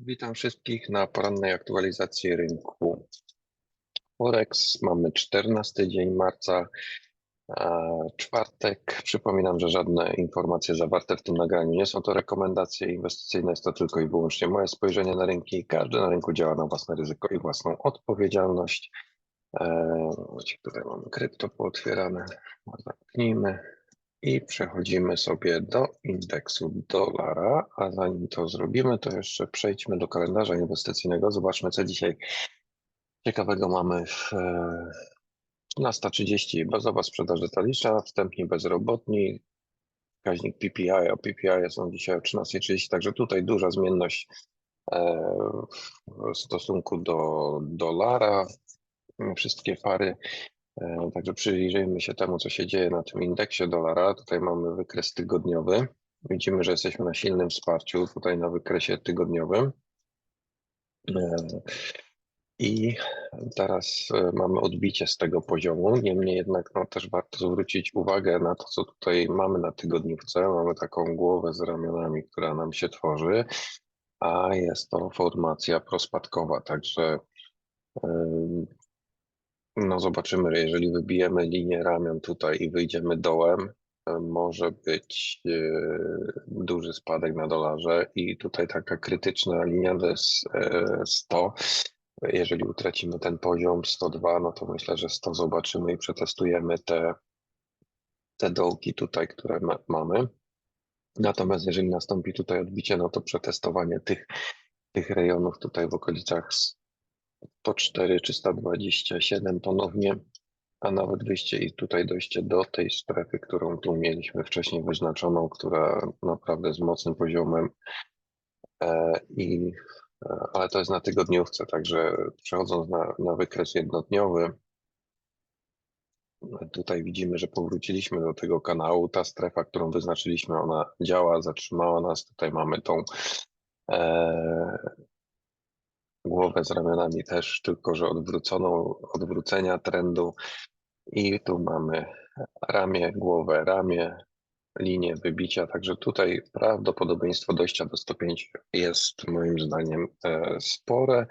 Witam wszystkich na porannej aktualizacji rynku Forex. Mamy 14 dzień marca, czwartek. Przypominam, że żadne informacje zawarte w tym nagraniu nie są to rekomendacje inwestycyjne, jest to tylko i wyłącznie moje spojrzenie na rynki. Każdy na rynku działa na własne ryzyko i własną odpowiedzialność. Eee, tutaj mamy krypto pootwierane. Zamknijmy. I przechodzimy sobie do indeksu dolara, a zanim to zrobimy, to jeszcze przejdźmy do kalendarza inwestycyjnego. Zobaczmy, co dzisiaj ciekawego mamy w e, 13.30. Bazowa sprzedaż detaliczna, wstępni bezrobotni, wskaźnik PPI, a PPI są dzisiaj o 13.30, także tutaj duża zmienność e, w stosunku do dolara. Wszystkie pary E, Także przyjrzyjmy się temu, co się dzieje na tym indeksie dolara. Tutaj mamy wykres tygodniowy. Widzimy, że jesteśmy na silnym wsparciu tutaj na wykresie tygodniowym. E, I teraz e, mamy odbicie z tego poziomu. Niemniej jednak no, też warto zwrócić uwagę na to, co tutaj mamy na tygodniówce. Mamy taką głowę z ramionami, która nam się tworzy, a jest to formacja prospadkowa. Także no zobaczymy, jeżeli wybijemy linię ramion tutaj i wyjdziemy dołem, e, może być e, duży spadek na dolarze i tutaj taka krytyczna linia to jest e, 100. Jeżeli utracimy ten poziom 102, no to myślę, że 100 zobaczymy i przetestujemy te, te dołki tutaj, które ma, mamy. Natomiast jeżeli nastąpi tutaj odbicie, no to przetestowanie tych, tych rejonów tutaj w okolicach 104 czy 127 ponownie, a nawet wyjście i tutaj dojście do tej strefy, którą tu mieliśmy wcześniej wyznaczoną, która naprawdę z mocnym poziomem e, i e, ale to jest na tygodniówce, także przechodząc na, na wykres jednodniowy, tutaj widzimy, że powróciliśmy do tego kanału. Ta strefa, którą wyznaczyliśmy, ona działa, zatrzymała nas. Tutaj mamy tą e, głowę z ramionami też, tylko że odwróconą, odwrócenia trendu. I tu mamy ramię, głowę, ramię, linię wybicia, także tutaj prawdopodobieństwo dojścia do 105 jest moim zdaniem e, spore.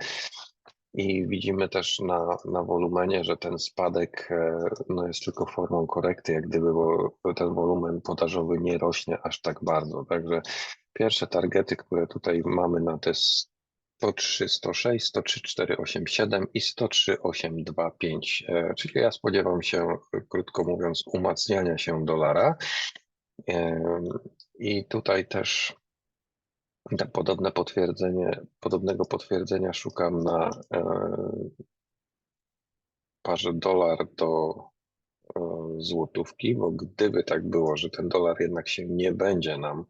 I widzimy też na, na wolumenie, że ten spadek e, no, jest tylko formą korekty, jak gdyby, bo ten wolumen podażowy nie rośnie aż tak bardzo, także pierwsze targety, które tutaj mamy na te 103, 106, 103, 487 i 103, 825. E, czyli ja spodziewam się, krótko mówiąc, umacniania się dolara. E, I tutaj też te podobne potwierdzenie, podobnego potwierdzenia szukam na e, parze dolar do złotówki, bo gdyby tak było, że ten dolar jednak się nie będzie nam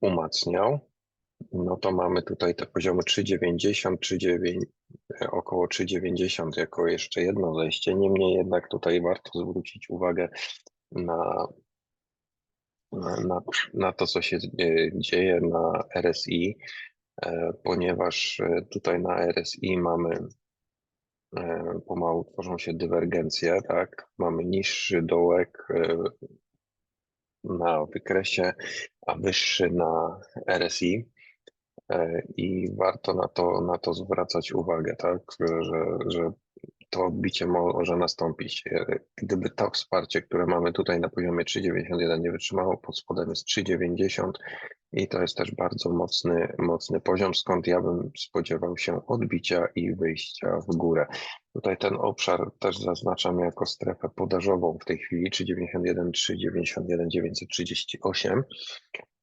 umacniał, no to mamy tutaj te poziomy 3,90, 3,9, około 3,90 jako jeszcze jedno zejście. Niemniej jednak tutaj warto zwrócić uwagę na, na, na to, co się dzieje na RSI, e, ponieważ e, tutaj na RSI mamy e, pomału tworzą się dywergencje, tak? Mamy niższy dołek na wykresie, a wyższy na RSI. E, i warto na to, na to zwracać uwagę, tak, że, że to odbicie może nastąpić. E, gdyby to wsparcie, które mamy tutaj na poziomie 3,91 nie wytrzymało, pod spodem jest 3,90 i to jest też bardzo mocny, mocny poziom, skąd ja bym spodziewał się odbicia i wyjścia w górę. Tutaj ten obszar też zaznaczam jako strefę podażową w tej chwili 3,91, 3,91, 938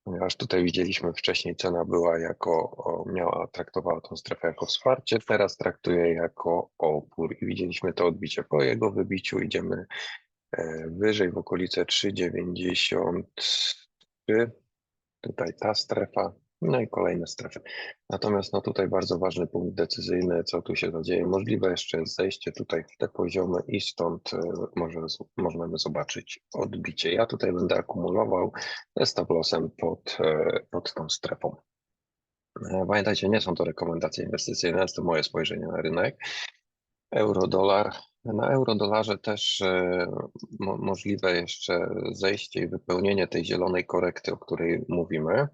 ponieważ tutaj widzieliśmy wcześniej cena była jako, miała, traktowała tą strefę jako wsparcie, teraz traktuje jako opór i widzieliśmy to odbicie. Po jego wybiciu idziemy e, wyżej w okolice 3,93, tutaj ta strefa, no i kolejne strefy. Natomiast no tutaj bardzo ważny punkt decyzyjny, co tu się zadzieje. Możliwe jeszcze jest zejście tutaj w te poziomy i stąd e, może, możemy zobaczyć odbicie. Ja tutaj będę akumulował stop lossem pod, e, pod tą strefą. E, pamiętajcie, nie są to rekomendacje inwestycyjne, jest to moje spojrzenie na rynek. Euro, dolar, Na euro-dolarze też e, mo możliwe jeszcze zejście i wypełnienie tej zielonej korekty, o której mówimy.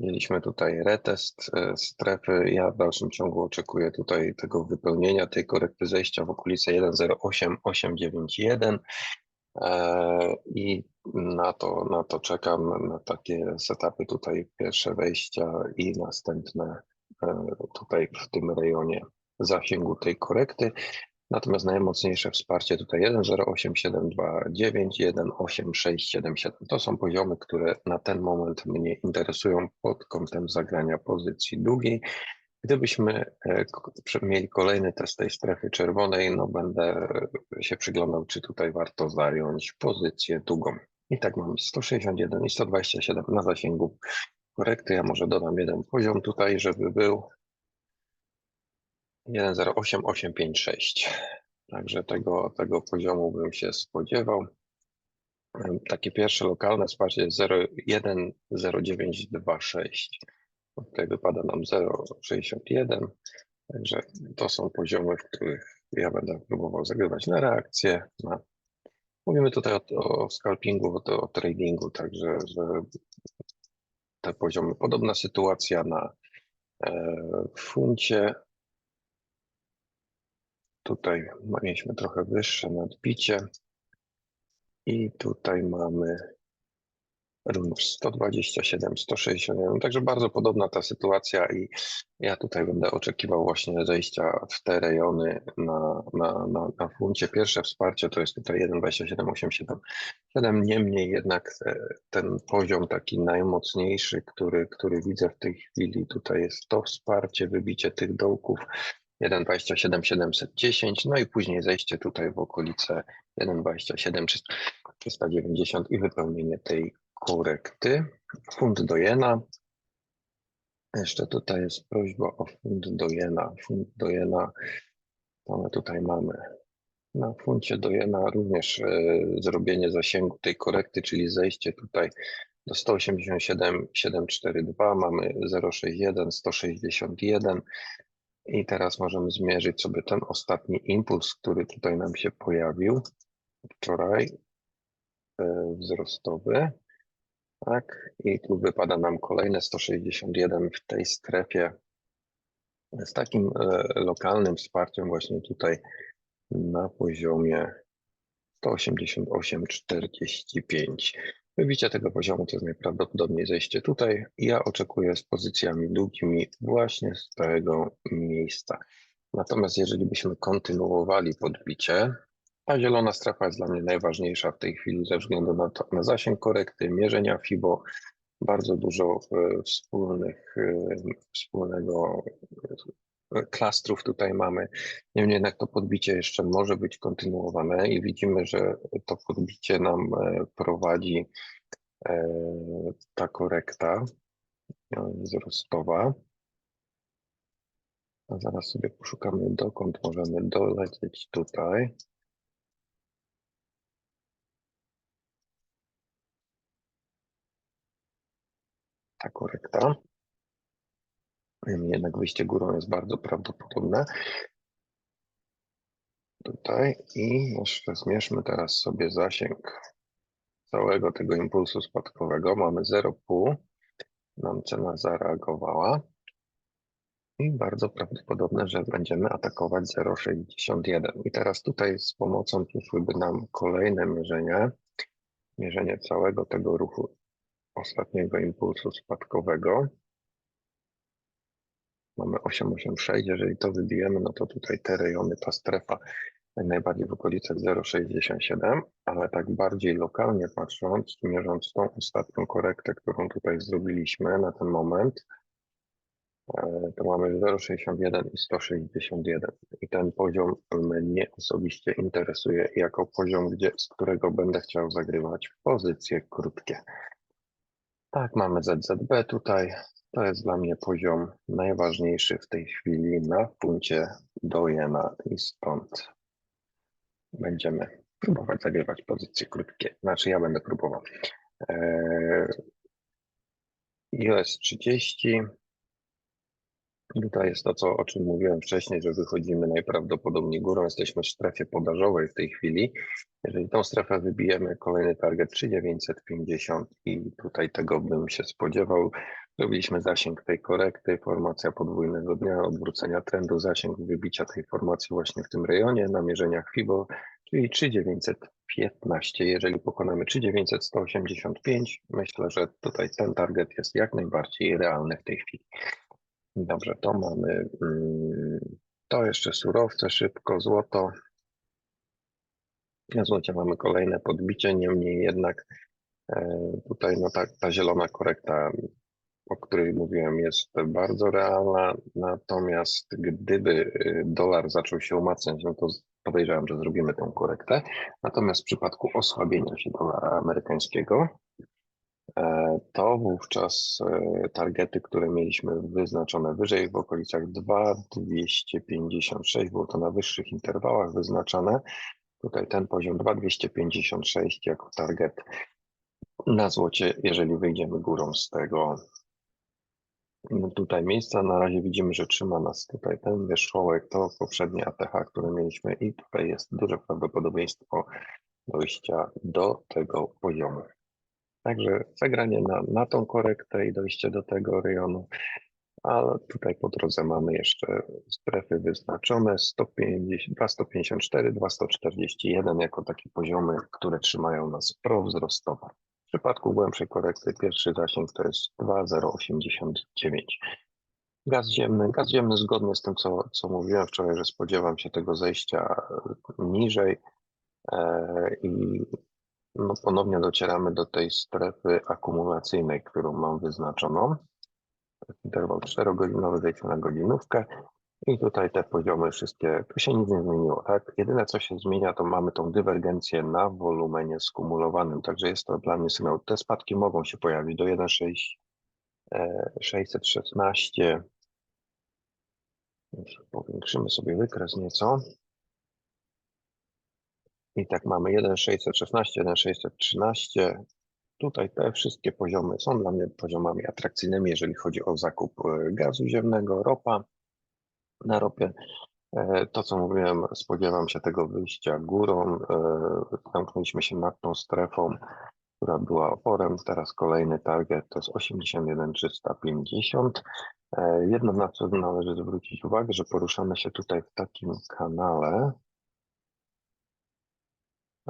Mieliśmy tutaj retest e, strefy. Ja w dalszym ciągu oczekuję tutaj tego wypełnienia tej korekty zejścia w okolice 1.08.891 e, i na to, na to czekam, na takie setupy tutaj pierwsze wejścia i następne tutaj w tym rejonie zasięgu tej korekty. Natomiast najmocniejsze wsparcie tutaj 1.08729, 1.8677. To są poziomy, które na ten moment mnie interesują pod kątem zagrania pozycji długiej. Gdybyśmy e, mieli kolejny test tej strefy czerwonej, no będę się przyglądał, czy tutaj warto zająć pozycję długą. I tak mamy 161 i 127 na zasięgu korekty. Ja może dodam jeden poziom tutaj, żeby był 108856. Także tego, tego poziomu bym się spodziewał. Takie pierwsze lokalne wsparcie jest 010926. Tutaj wypada nam 0,61. Także to są poziomy, w których ja będę próbował zagrywać na reakcję. Na... Mówimy tutaj o, o scalpingu, o, o tradingu, także że te poziomy, podobna sytuacja na e, funcie Tutaj mieliśmy trochę wyższe nadbicie. I tutaj mamy również 127, 161, także bardzo podobna ta sytuacja i ja tutaj będę oczekiwał właśnie zejścia w te rejony na, na, na, na funcie. Pierwsze wsparcie to jest tutaj 1,2787, niemniej jednak e, ten poziom taki najmocniejszy, który, który widzę w tej chwili, tutaj jest to wsparcie, wybicie tych dołków 1,27 710, no i później zejście tutaj w okolice 1,27 390 i wypełnienie tej korekty. Funt do jena. Jeszcze tutaj jest prośba o funt do jena. Funt do jena, to my tutaj mamy na funcie do jena również e, zrobienie zasięgu tej korekty, czyli zejście tutaj do 187 742, mamy 061 161 i teraz możemy zmierzyć sobie ten ostatni impuls, który tutaj nam się pojawił wczoraj, e, wzrostowy. Tak, i tu wypada nam kolejne 161 w tej strefie z takim e, lokalnym wsparciem właśnie tutaj na poziomie 188,45. Wybicie tego poziomu to jest najprawdopodobniej zejście tutaj. Ja oczekuję z pozycjami długimi właśnie z tego miejsca. Natomiast jeżeli byśmy kontynuowali podbicie, ta zielona strefa jest dla mnie najważniejsza w tej chwili ze względu na, to, na zasięg korekty, mierzenia FIBO, bardzo dużo e, wspólnych, e, wspólnego klastrów tutaj mamy. Niemniej jednak to podbicie jeszcze może być kontynuowane i widzimy, że to podbicie nam e, prowadzi e, ta korekta e, wzrostowa. A zaraz sobie poszukamy, dokąd możemy dolecieć tutaj. Ta korekta. Jednak wyjście górą jest bardzo prawdopodobne. Tutaj i jeszcze zmierzmy teraz sobie zasięg całego tego impulsu spadkowego. Mamy 0,5. Nam cena zareagowała. I bardzo prawdopodobne, że będziemy atakować 0,61. I teraz tutaj z pomocą przyszłyby nam kolejne mierzenie. Mierzenie całego tego ruchu ostatniego impulsu spadkowego. Mamy 886, jeżeli to wybijemy, no to tutaj te rejony, ta strefa najbardziej w okolicach 0,67, ale tak bardziej lokalnie patrząc, mierząc tą ostatnią korektę, którą tutaj zrobiliśmy na ten moment, e, to mamy 0,61 i 161. I ten poziom mnie osobiście interesuje jako poziom, gdzie, z którego będę chciał zagrywać pozycje krótkie. Tak, mamy ZZB tutaj, to jest dla mnie poziom najważniejszy w tej chwili na punkcie do jena i stąd będziemy próbować zagrywać pozycje krótkie. Znaczy ja będę próbował. US 30 Tutaj jest to, co, o czym mówiłem wcześniej, że wychodzimy najprawdopodobniej górą. Jesteśmy w strefie podażowej w tej chwili. Jeżeli tą strefę wybijemy, kolejny target 3950 i tutaj tego bym się spodziewał. Zrobiliśmy zasięg tej korekty, formacja podwójnego dnia, odwrócenia trendu, zasięg wybicia tej formacji właśnie w tym rejonie, namierzeniach FIBO, czyli 3915. Jeżeli pokonamy 3985, myślę, że tutaj ten target jest jak najbardziej realny w tej chwili. Dobrze, to mamy. mm, To jeszcze surowce, szybko, złoto. Na złocie mamy kolejne podbicie, niemniej jednak e, tutaj no ta, ta zielona korekta, o której mówiłem, jest bardzo realna. Natomiast gdyby y, dolar zaczął się umacniać, no to podejrzewam, że zrobimy tę korektę. Natomiast w przypadku osłabienia się dolara amerykańskiego, to wówczas e, targety, które mieliśmy wyznaczone wyżej w okolicach 2,256, było to na wyższych interwałach wyznaczane. Tutaj ten poziom 2,256 jako target na złocie, jeżeli wyjdziemy górą z tego no tutaj miejsca. Na razie widzimy, że trzyma nas tutaj ten wierzchołek, to poprzednie ATH, które mieliśmy i tutaj jest duże prawdopodobieństwo dojścia do tego poziomu. Także zagranie na, na tą korektę i dojście do tego rejonu, ale tutaj po drodze mamy jeszcze strefy wyznaczone 150, 254, 241 jako takie poziomy, które trzymają nas prowzrostowo. W przypadku głębszej korekty pierwszy zasięg to jest 2,089. Gaz ziemny, gaz ziemny zgodnie z tym, co, co mówiłem wczoraj, że spodziewam się tego zejścia niżej e, i no ponownie docieramy do tej strefy akumulacyjnej, którą mam wyznaczoną. Interwał 4-godzinowy, zejdźmy na godzinówkę. I tutaj te poziomy wszystkie, tu się nic nie zmieniło, tak? Jedyne co się zmienia, to mamy tą dywergencję na wolumenie skumulowanym, także jest to dla mnie sygnał. Te spadki mogą się pojawić do 1,6, e, 616. Już Powiększymy sobie wykres nieco. I tak mamy 1,616, 1,613. Tutaj te wszystkie poziomy są dla mnie poziomami atrakcyjnymi, jeżeli chodzi o zakup e, gazu ziemnego, ropa. Na ropie e, to, co mówiłem, spodziewam się tego wyjścia górą. e, Zamknęliśmy się nad tą strefą, która była oporem. Teraz kolejny target to jest 81,350. E, Jedno, na co należy zwrócić uwagę, że poruszamy się tutaj w takim kanale,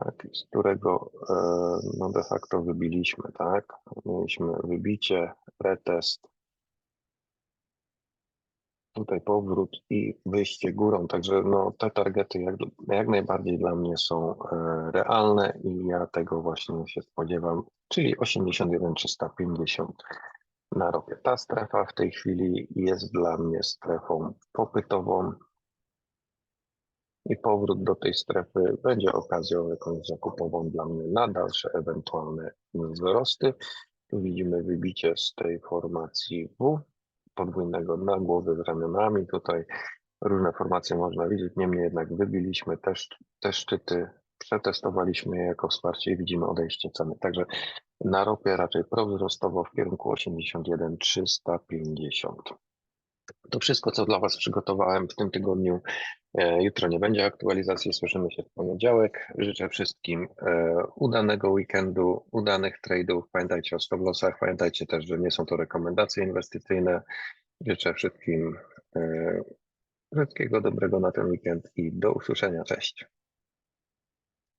tak, z którego e, no de facto wybiliśmy, tak? Mieliśmy wybicie, retest, tutaj powrót i wyjście górą, także no te targety jak, jak najbardziej dla mnie są e, realne i ja tego właśnie się spodziewam, czyli 81 350 na ropie. Ta strefa w tej chwili jest dla mnie strefą popytową i powrót do tej strefy będzie okazją jakąś zakupową dla mnie na dalsze ewentualne wzrosty. Tu widzimy wybicie z tej formacji W, podwójnego na głowy z ramionami. Tutaj różne formacje można widzieć, niemniej jednak wybiliśmy też te szczyty, przetestowaliśmy je jako wsparcie i widzimy odejście ceny. Także na ropie raczej prowzrostowo w kierunku 81 350. To wszystko, co dla Was przygotowałem w tym tygodniu. E, Jutro nie będzie aktualizacji, słyszymy się w poniedziałek. Życzę wszystkim e, udanego weekendu, udanych trade'ów. Pamiętajcie o stop lossach, pamiętajcie też, że nie są to rekomendacje inwestycyjne. Życzę wszystkim e, wszystkiego dobrego na ten weekend i do usłyszenia. Cześć.